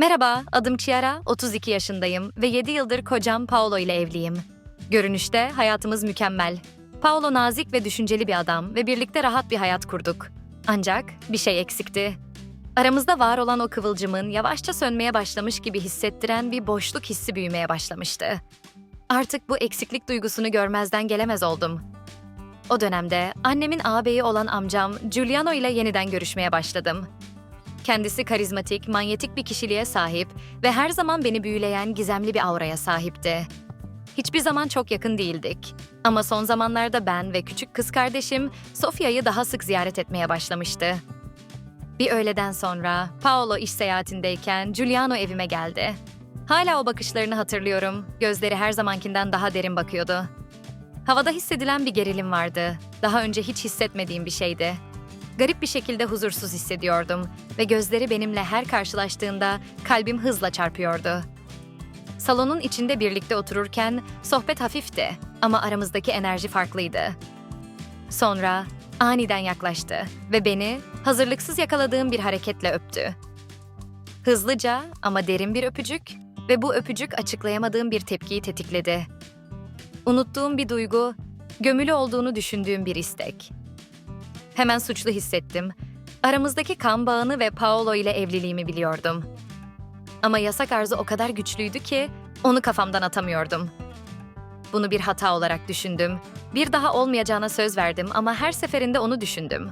Merhaba, adım Chiara, 32 yaşındayım ve 7 yıldır kocam Paolo ile evliyim. Görünüşte hayatımız mükemmel. Paolo nazik ve düşünceli bir adam ve birlikte rahat bir hayat kurduk. Ancak bir şey eksikti. Aramızda var olan o kıvılcımın yavaşça sönmeye başlamış gibi hissettiren bir boşluk hissi büyümeye başlamıştı. Artık bu eksiklik duygusunu görmezden gelemez oldum. O dönemde annemin ağabeyi olan amcam Giuliano ile yeniden görüşmeye başladım. Kendisi karizmatik, manyetik bir kişiliğe sahip ve her zaman beni büyüleyen gizemli bir auraya sahipti. Hiçbir zaman çok yakın değildik. Ama son zamanlarda ben ve küçük kız kardeşim Sofya'yı daha sık ziyaret etmeye başlamıştı. Bir öğleden sonra Paolo iş seyahatindeyken Giuliano evime geldi. Hala o bakışlarını hatırlıyorum. Gözleri her zamankinden daha derin bakıyordu. Havada hissedilen bir gerilim vardı. Daha önce hiç hissetmediğim bir şeydi. Garip bir şekilde huzursuz hissediyordum ve gözleri benimle her karşılaştığında kalbim hızla çarpıyordu. Salonun içinde birlikte otururken sohbet hafifti ama aramızdaki enerji farklıydı. Sonra aniden yaklaştı ve beni hazırlıksız yakaladığım bir hareketle öptü. Hızlıca ama derin bir öpücük ve bu öpücük açıklayamadığım bir tepkiyi tetikledi. Unuttuğum bir duygu, gömülü olduğunu düşündüğüm bir istek. Hemen suçlu hissettim. Aramızdaki kan bağını ve Paolo ile evliliğimi biliyordum. Ama yasak arzu o kadar güçlüydü ki onu kafamdan atamıyordum. Bunu bir hata olarak düşündüm. Bir daha olmayacağına söz verdim ama her seferinde onu düşündüm.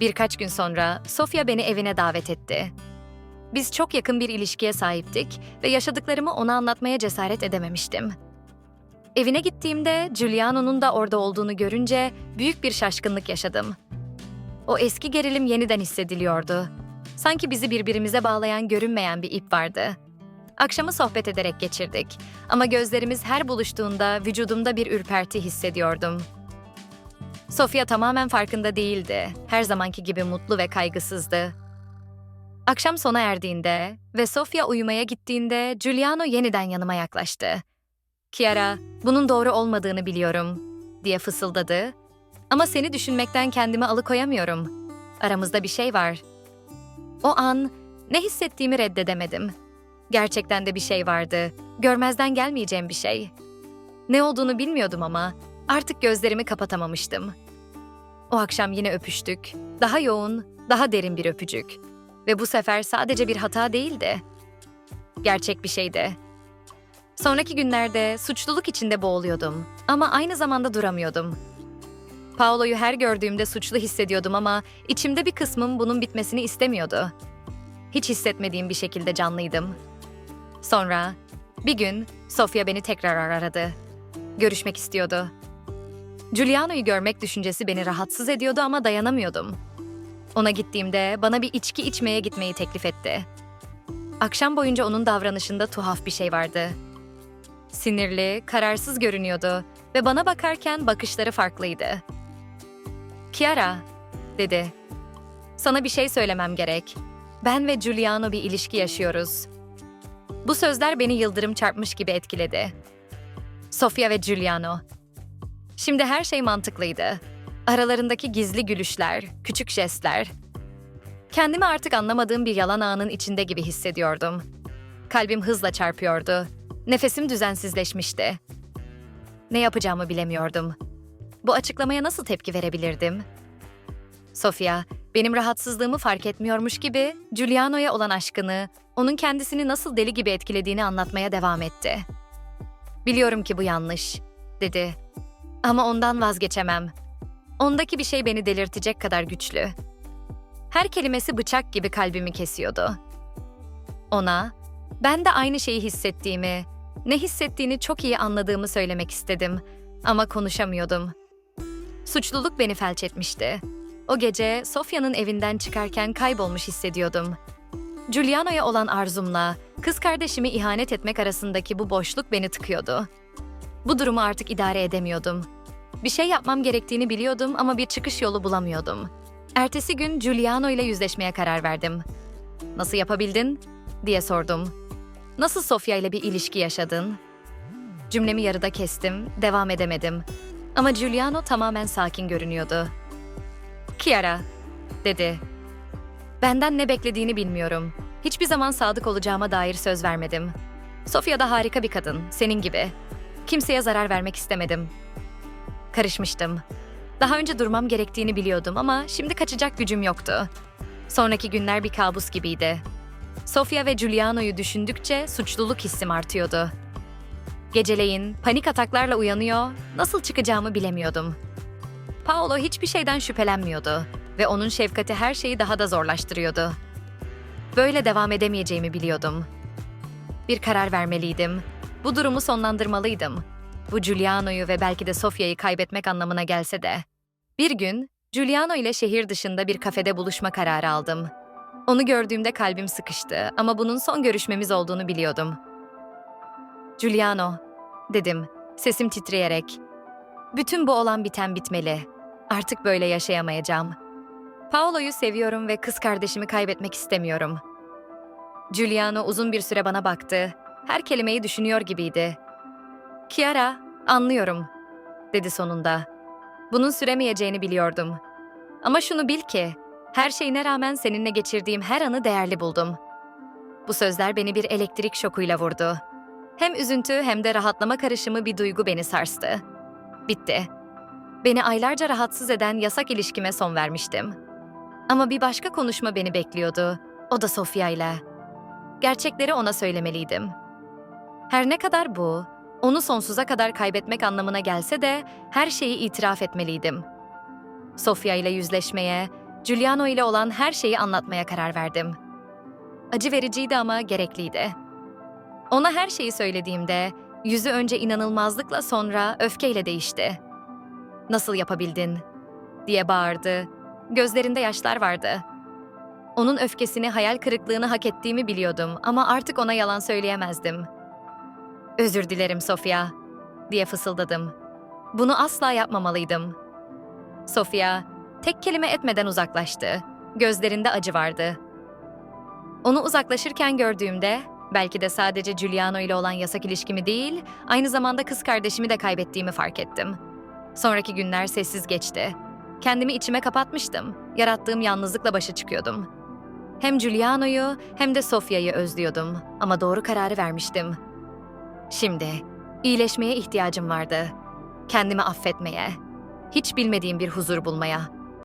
Birkaç gün sonra Sofia beni evine davet etti. Biz çok yakın bir ilişkiye sahiptik ve yaşadıklarımı ona anlatmaya cesaret edememiştim. Evine gittiğimde Giuliano'nun da orada olduğunu görünce büyük bir şaşkınlık yaşadım. O eski gerilim yeniden hissediliyordu. Sanki bizi birbirimize bağlayan görünmeyen bir ip vardı. Akşamı sohbet ederek geçirdik ama gözlerimiz her buluştuğunda vücudumda bir ürperti hissediyordum. Sofia tamamen farkında değildi. Her zamanki gibi mutlu ve kaygısızdı. Akşam sona erdiğinde ve Sofia uyumaya gittiğinde Giuliano yeniden yanıma yaklaştı. Kiara, bunun doğru olmadığını biliyorum, diye fısıldadı. Ama seni düşünmekten kendimi alıkoyamıyorum. Aramızda bir şey var. O an ne hissettiğimi reddedemedim. Gerçekten de bir şey vardı. Görmezden gelmeyeceğim bir şey. Ne olduğunu bilmiyordum ama artık gözlerimi kapatamamıştım. O akşam yine öpüştük. Daha yoğun, daha derin bir öpücük. Ve bu sefer sadece bir hata değildi. Gerçek bir şeydi. Sonraki günlerde suçluluk içinde boğuluyordum ama aynı zamanda duramıyordum. Paolo'yu her gördüğümde suçlu hissediyordum ama içimde bir kısmım bunun bitmesini istemiyordu. Hiç hissetmediğim bir şekilde canlıydım. Sonra bir gün Sofia beni tekrar aradı. Görüşmek istiyordu. Giuliano'yu görmek düşüncesi beni rahatsız ediyordu ama dayanamıyordum. Ona gittiğimde bana bir içki içmeye gitmeyi teklif etti. Akşam boyunca onun davranışında tuhaf bir şey vardı. Sinirli, kararsız görünüyordu ve bana bakarken bakışları farklıydı. Kiara, dedi. Sana bir şey söylemem gerek. Ben ve Giuliano bir ilişki yaşıyoruz. Bu sözler beni yıldırım çarpmış gibi etkiledi. Sofia ve Giuliano. Şimdi her şey mantıklıydı. Aralarındaki gizli gülüşler, küçük jestler. Kendimi artık anlamadığım bir yalan ağının içinde gibi hissediyordum. Kalbim hızla çarpıyordu. Nefesim düzensizleşmişti. Ne yapacağımı bilemiyordum. Bu açıklamaya nasıl tepki verebilirdim? Sofia, benim rahatsızlığımı fark etmiyormuş gibi Giuliano'ya olan aşkını, onun kendisini nasıl deli gibi etkilediğini anlatmaya devam etti. Biliyorum ki bu yanlış, dedi. Ama ondan vazgeçemem. Ondaki bir şey beni delirtecek kadar güçlü. Her kelimesi bıçak gibi kalbimi kesiyordu. Ona, ben de aynı şeyi hissettiğimi, ne hissettiğini çok iyi anladığımı söylemek istedim ama konuşamıyordum. Suçluluk beni felç etmişti. O gece Sofya'nın evinden çıkarken kaybolmuş hissediyordum. Giuliano'ya olan arzumla kız kardeşimi ihanet etmek arasındaki bu boşluk beni tıkıyordu. Bu durumu artık idare edemiyordum. Bir şey yapmam gerektiğini biliyordum ama bir çıkış yolu bulamıyordum. Ertesi gün Giuliano ile yüzleşmeye karar verdim. Nasıl yapabildin? diye sordum. Nasıl Sofia ile bir ilişki yaşadın? Cümlemi yarıda kestim, devam edemedim. Ama Giuliano tamamen sakin görünüyordu. Kiara, dedi. Benden ne beklediğini bilmiyorum. Hiçbir zaman sadık olacağıma dair söz vermedim. Sofia da harika bir kadın, senin gibi. Kimseye zarar vermek istemedim. Karışmıştım. Daha önce durmam gerektiğini biliyordum ama şimdi kaçacak gücüm yoktu. Sonraki günler bir kabus gibiydi. Sofia ve Giuliano'yu düşündükçe suçluluk hissim artıyordu. Geceleyin panik ataklarla uyanıyor, nasıl çıkacağımı bilemiyordum. Paolo hiçbir şeyden şüphelenmiyordu ve onun şefkati her şeyi daha da zorlaştırıyordu. Böyle devam edemeyeceğimi biliyordum. Bir karar vermeliydim. Bu durumu sonlandırmalıydım. Bu Giuliano'yu ve belki de Sofia'yı kaybetmek anlamına gelse de. Bir gün Giuliano ile şehir dışında bir kafede buluşma kararı aldım. Onu gördüğümde kalbim sıkıştı ama bunun son görüşmemiz olduğunu biliyordum. Giuliano, dedim, sesim titreyerek. Bütün bu olan biten bitmeli. Artık böyle yaşayamayacağım. Paolo'yu seviyorum ve kız kardeşimi kaybetmek istemiyorum. Giuliano uzun bir süre bana baktı. Her kelimeyi düşünüyor gibiydi. Chiara, anlıyorum, dedi sonunda. Bunun süremeyeceğini biliyordum. Ama şunu bil ki, her şeyine rağmen seninle geçirdiğim her anı değerli buldum. Bu sözler beni bir elektrik şokuyla vurdu. Hem üzüntü hem de rahatlama karışımı bir duygu beni sarstı. Bitti. Beni aylarca rahatsız eden yasak ilişkime son vermiştim. Ama bir başka konuşma beni bekliyordu. O da Sofia ile. Gerçekleri ona söylemeliydim. Her ne kadar bu, onu sonsuza kadar kaybetmek anlamına gelse de her şeyi itiraf etmeliydim. Sofia ile yüzleşmeye, Giuliano ile olan her şeyi anlatmaya karar verdim. Acı vericiydi ama gerekliydi. Ona her şeyi söylediğimde yüzü önce inanılmazlıkla sonra öfkeyle değişti. "Nasıl yapabildin?" diye bağırdı. Gözlerinde yaşlar vardı. Onun öfkesini, hayal kırıklığını hak ettiğimi biliyordum ama artık ona yalan söyleyemezdim. "Özür dilerim Sofia." diye fısıldadım. Bunu asla yapmamalıydım. Sofia tek kelime etmeden uzaklaştı. Gözlerinde acı vardı. Onu uzaklaşırken gördüğümde belki de sadece Giuliano ile olan yasak ilişkimi değil, aynı zamanda kız kardeşimi de kaybettiğimi fark ettim. Sonraki günler sessiz geçti. Kendimi içime kapatmıştım. Yarattığım yalnızlıkla başa çıkıyordum. Hem Giuliano'yu hem de Sofia'yı özlüyordum ama doğru kararı vermiştim. Şimdi iyileşmeye ihtiyacım vardı. Kendimi affetmeye, hiç bilmediğim bir huzur bulmaya.